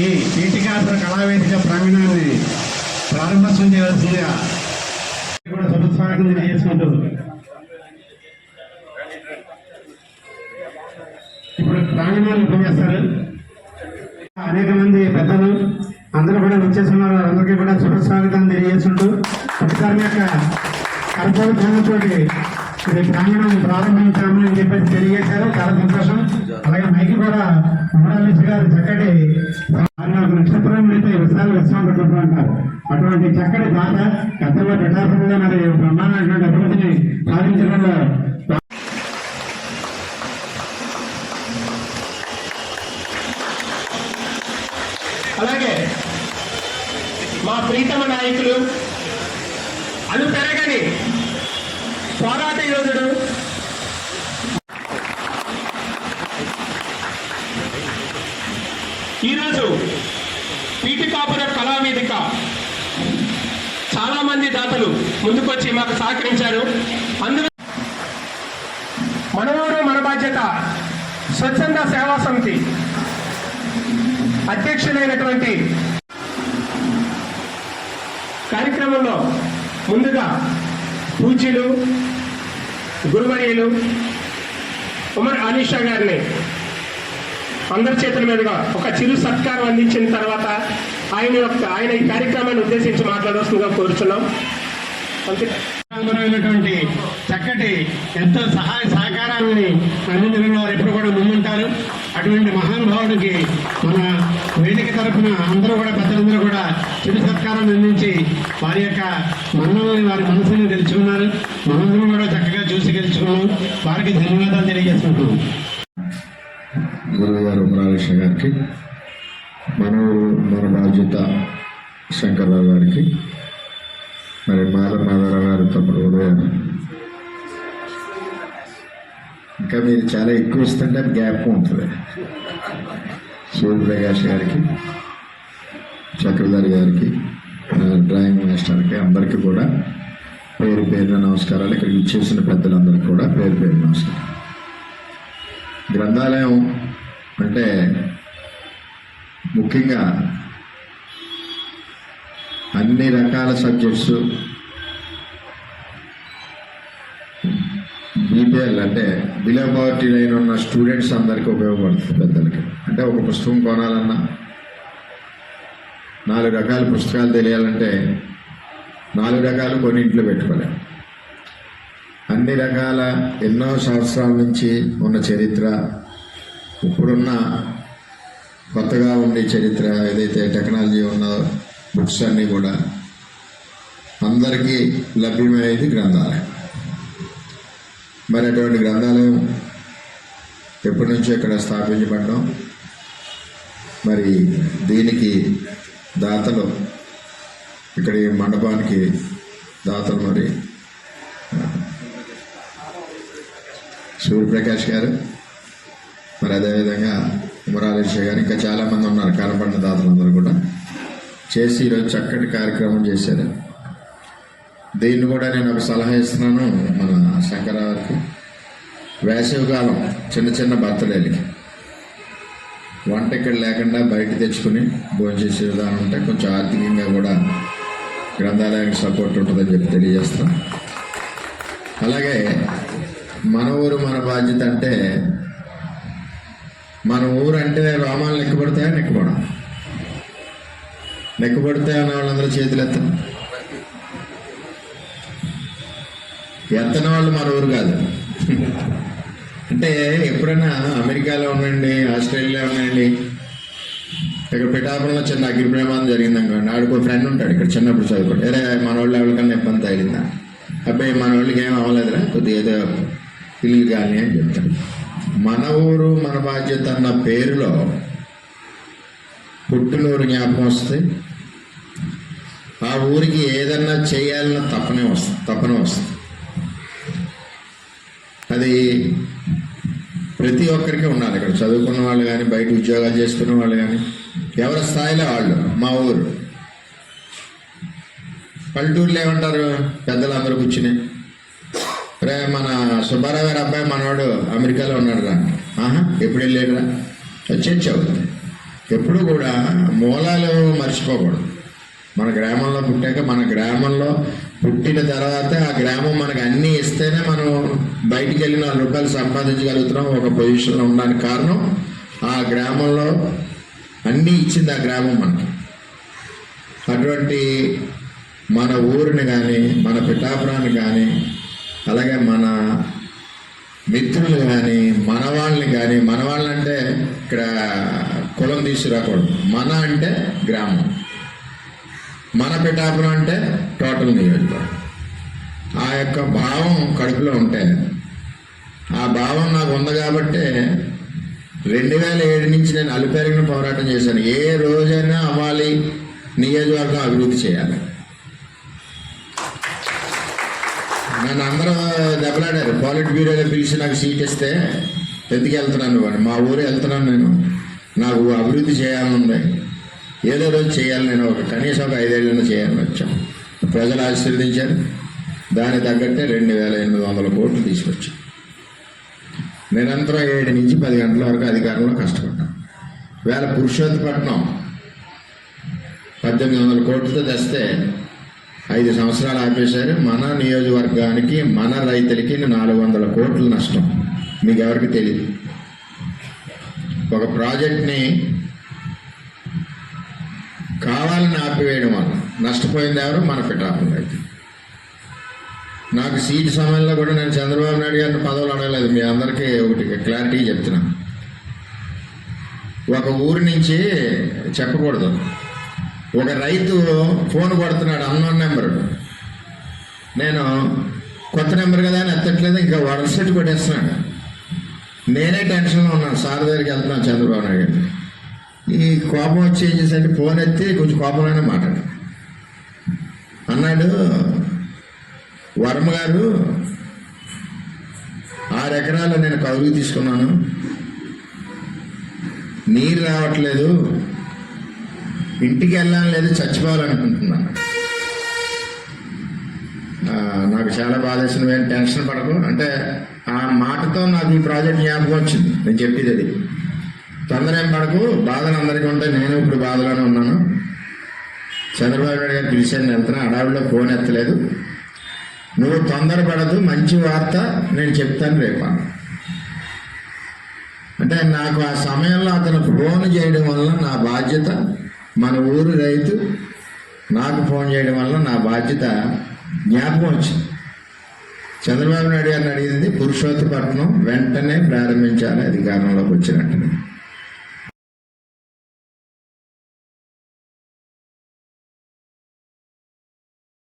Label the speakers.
Speaker 1: ఈ పీఠికాసుర కళావేదిక ప్రాంగణాన్ని ప్రారంభోత్సవం చేయవలసిందిగా కూడా శుభస్వాగతం చేసుకుంటూ ఇప్పుడు ప్రాంగణాలు ఉపయోగిస్తారు. అనేక మంది పెద్దలు అందరూ కూడా వచ్చేస్తున్నారు. అందరికీ కూడా శుభస్వాగతం తెలియజేస్తుంటూ అధికారుల యొక్క కర్తవ్యంతో ఇది ప్రాంగణం ప్రారంభించాము అని చెప్పేసి తెలియజేశారు. చాలా సంతోషం. అలాగే మైకి కూడా ఉమరాలేష్ గారు చక్కటి నక్షత్రం అయితే విశాల విశ్వం పెట్టుకుంటూ అంటారు అటువంటి చక్కటి దాత గతంలో ప్రజాపంగా మరి బ్రహ్మాండమైనటువంటి అభివృద్ధిని సాధించడంలో
Speaker 2: అలాగే మా ప్రీతమ నాయకులు అను పెరగని పోరాట యోధుడు. ఈరోజు పీఠికాపుర కళావేదిక చాలా మంది దాతలు ముందుకొచ్చి మాకు సహకరించారు. అందులో మనవరు మన బాధ్యత స్వచ్ఛంద సేవా సమితి అధ్యక్షులైనటువంటి కార్యక్రమంలో ముందుగా పూజ్యులు గురువర్యులు ఉమర్ అలీషా గారిని అందరి చేతుల మీదుగా ఒక చిరు సత్కారం అందించిన తర్వాత ఆయన యొక్క ఆయన ఈ కార్యక్రమాన్ని ఉద్దేశించి మాట్లాడవలసిందిగా కోరుచున్నాం. అంతే.
Speaker 1: చక్కటి ఎంతో సహాయ సహకారాలని అందించడంలో వారు ఎప్పుడు కూడా ముందుంటారు. అటువంటి మహానుభావుడికి మన వేదిక తరఫున అందరూ కూడా పెద్దలందరూ కూడా చిరు సత్కారం అందించి వారి యొక్క మన్నల్ని వారి మనసుని గెలుచుకున్నారు. మనందరం కూడా చక్కగా చూసి గెలుచుకున్నాం వారికి ధన్యవాదాలు తెలియజేసుకుంటున్నాం.
Speaker 3: గురువు గారు గారికి మన మన బాధ్యత శంకర్రావు గారికి మరి మాధవ మాధవరావు గారు తమ్ముడు ఉదయం ఇంకా మీరు చాలా ఎక్కువ ఇస్తుంటే గ్యాప్ ఉంటుంది. సూర్యప్రకాష్ గారికి చక్రధారి గారికి డ్రాయింగ్ మాస్టర్కి అందరికీ కూడా పేరు పేరున నమస్కారాలు. ఇక్కడ ఇచ్చేసిన పెద్దలందరికీ కూడా పేరు పేరు నమస్కారం గ్రంథాలయం అంటే ముఖ్యంగా అన్ని రకాల సబ్జెక్ట్స్ బీపీఎల్ అంటే బిలో పవర్టీ లైన్ ఉన్న స్టూడెంట్స్ అందరికీ ఉపయోగపడుతుంది పెద్దలకి. అంటే ఒక పుస్తకం కొనాలన్నా నాలుగు రకాల పుస్తకాలు తెలియాలంటే నాలుగు రకాలు కొన్ని ఇంట్లో పెట్టుకోలేం. అన్ని రకాల ఎన్నో సంవత్సరాల నుంచి ఉన్న చరిత్ర ఇప్పుడున్న కొత్తగా ఉండే చరిత్ర ఏదైతే టెక్నాలజీ ఉన్నదో బుక్స్ అన్నీ కూడా అందరికీ లభ్యమయ్యేది గ్రంథాలయం. మరి అటువంటి గ్రంథాలయం ఎప్పటి నుంచో ఇక్కడ స్థాపించబడ్డం. మరి దీనికి దాతలు ఇక్కడ ఈ మండపానికి దాతలు మరి. సూర్యప్రకాష్ గారు మరి అదేవిధంగా ఉమరాలేశ్వర గారు ఇంకా చాలామంది ఉన్నారు కనపడిన దాతలందరూ కూడా. చేసి ఈరోజు చక్కటి కార్యక్రమం చేశారు. దీన్ని కూడా నేను ఒక సలహా ఇస్తున్నాను మన శంకరావుకి. వేసవికాలం చిన్న చిన్న బర్త్డేలకి. వంట ఇక్కడ లేకుండా బయట తెచ్చుకుని భోజనం చేసే విధానం ఉంటే కొంచెం ఆర్థికంగా కూడా గ్రంథాలయానికి సపోర్ట్ ఉంటుందని చెప్పి తెలియజేస్తాం అలాగే మన ఊరు మన బాధ్యత అంటే మన ఊరు అంటే రోమాలు నెక్కబడతాయా నెక్కబడం నెక్కబడతాయి అన్న వాళ్ళందరూ చేతులు ఎత్తండి ఎత్తన వాళ్ళు మన ఊరు కాదు. అంటే ఎప్పుడైనా అమెరికాలో ఉండండి ఆస్ట్రేలియా ఉండండి ఇక్కడ పిఠాపురంలో చిన్న అగ్ని ప్రమాదం జరిగింది అనుకోండి ఆడుకో ఫ్రెండ్ ఉంటాడు ఇక్కడ చిన్నప్పుడు చదువుకోండి అరే మన వాళ్ళు ఎవరికన్నా ఇబ్బంది తగిలిందా? అబ్బాయి మన వాళ్ళకి ఏం అవ్వలేదురా కొద్దిగా ఏదో ఇల్లు కానీ అని చెప్తాడు. మన ఊరు మన బాధ్యత అన్న పేరులో పుట్టినూరు జ్ఞాపకం వస్తే ఆ ఊరికి ఏదన్నా చేయాలన్న తప్పనే వస్తుంది తప్పనే వస్తుంది. అది ప్రతి ఒక్కరికి ఉన్నారు ఇక్కడ. చదువుకున్న వాళ్ళు కానీ బయట ఉద్యోగాలు చేసుకున్న వాళ్ళు కానీ ఎవరి స్థాయిలో వాళ్ళు మా ఊరు. పల్లెటూరులో ఏమంటారు? పెద్దలందరూ కూర్చుని. రే మన సుబ్బారావు గారి అబ్బాయి మనవాడు అమెరికాలో ఉన్నాడు రా. ఆహా ఎప్పుడు వెళ్ళాడురా? వచ్చేచ్చావు ఎప్పుడు కూడా మూలాలు మర్చిపోకూడదు. మన గ్రామంలో పుట్టాక మన గ్రామంలో పుట్టిన తర్వాత ఆ గ్రామం మనకు అన్నీ ఇస్తేనే మనం బయటికి వెళ్ళి నాలుగు రూపాయలు సంపాదించగలుగుతున్నాం ఒక పొజిషన్లో ఉండడానికి కారణం. ఆ గ్రామంలో అన్నీ ఇచ్చింది ఆ గ్రామం మనకి. అటువంటి మన ఊరిని కానీ మన పిఠాపురాన్ని కానీ అలాగే మన మిత్రులు కానీ మనవాళ్ళని కానీ మనవాళ్ళంటే ఇక్కడ కులం తీసుకురాకూడదు మన అంటే గ్రామం. మన పిఠాపురం అంటే టోటల్ నియోజకవర్గం. ఆ యొక్క భావం కడుపులో ఉంటే ఆ భావం నాకు ఉంది కాబట్టి రెండు వేల ఏడు నుంచి నేను అలుపెరిగిన పోరాటం చేశాను. ఏ రోజైనా అవ్వాలి నియోజకవర్గం అభివృద్ధి చేయాలి. నన్ను అందరూ దెబ్బలాడారు. పాలిట్ బ్యూరోలో పిలిచి నాకు సీట్ ఇస్తే ఎందుకు వెళ్తున్నాను వాడు? మా ఊరు వెళ్తున్నాను నేను. నాకు అభివృద్ధి చేయాలనుంది ఏదో రోజు చేయాలి నేను ఒక కనీసం ఒక ఐదేళ్ళైనా చేయాలని వచ్చాం. ప్రజలు ఆశీర్వదించారు. దానికి తగ్గట్టే రెండు వేల ఎనిమిది వందల కోట్లు తీసుకొచ్చాం. నిరంతరం ఏడు నుంచి పది గంటల వరకు అధికారంలో కష్టపడ్డాను వేళ పురుషోత్తపట్నం పద్దెనిమిది వందల కోట్లతో తెస్తే ఐదు సంవత్సరాలు ఆపేశారు. మన నియోజకవర్గానికి మన రైతులకి నాలుగు వందల కోట్లు నష్టం. మీకు ఎవరికి తెలియదు ఒక ప్రాజెక్ట్ని కావాలని ఆపివేయడం వల్ల. నష్టపోయింది ఎవరు? మన పిఠాపురం రైతు నాకు సీట్ సమయంలో కూడా నేను చంద్రబాబు నాయుడు గారిని పదవులు అడగలేదు. మీ అందరికీ ఒకటి క్లారిటీ చెప్తున్నా. ఒక ఊరి నుంచి చెప్పకూడదు. ఒక రైతు ఫోన్ కొడుతున్నాడు అన్నోన్ నెంబర్. నేను కొత్త నెంబర్ కదా అని ఎత్తట్లేదు ఇంకా వరసెట్ కొట్టేస్తున్నాడు. నేనే టెన్షన్లో ఉన్నాను. సార్ దగ్గరికి వెళ్తున్నాను చంద్రబాబు నాయుడు గారిని. ఈ కోపం వచ్చి ఏం చేశాడు ఫోన్ ఎత్తి కొంచెం కోపంలోనే మాట అన్నాడు వర్మ గారు ఆరు ఎకరాలు నేను కౌలుకి తీసుకున్నాను. నీరు రావట్లేదు. ఇంటికి వెళ్ళాలని లేదు చచ్చిపోవాలనుకుంటున్నాను. నాకు చాలా బాధేసిన ఏం టెన్షన్ పడకు. అంటే ఆ మాటతో నాకు ఈ ప్రాజెక్ట్ జ్ఞాపకం వచ్చింది. నేను చెప్పేది అది. తొందర ఏం పడకు. బాధలు అందరికీ ఉంటాయి. నేను ఇప్పుడు బాధలోనే ఉన్నాను. చంద్రబాబు నాయుడు గారు పిలిచాను వెళ్తున్నా. అడవిలో ఫోన్ ఎత్తలేదు. నువ్వు తొందరపడదు మంచి వార్త నేను చెప్తాను రేప. అంటే నాకు ఆ సమయంలో అతను ఫోన్ చేయడం వల్ల నా బాధ్యత మన ఊరు రైతు నాకు ఫోన్ చేయడం వల్ల నా బాధ్యత జ్ఞాపకం వచ్చింది. చంద్రబాబు నాయుడు గారిని అడిగింది పురుషోత్తపట్నం వెంటనే ప్రారంభించాలి అధికారంలోకి వచ్చినట్టుగా.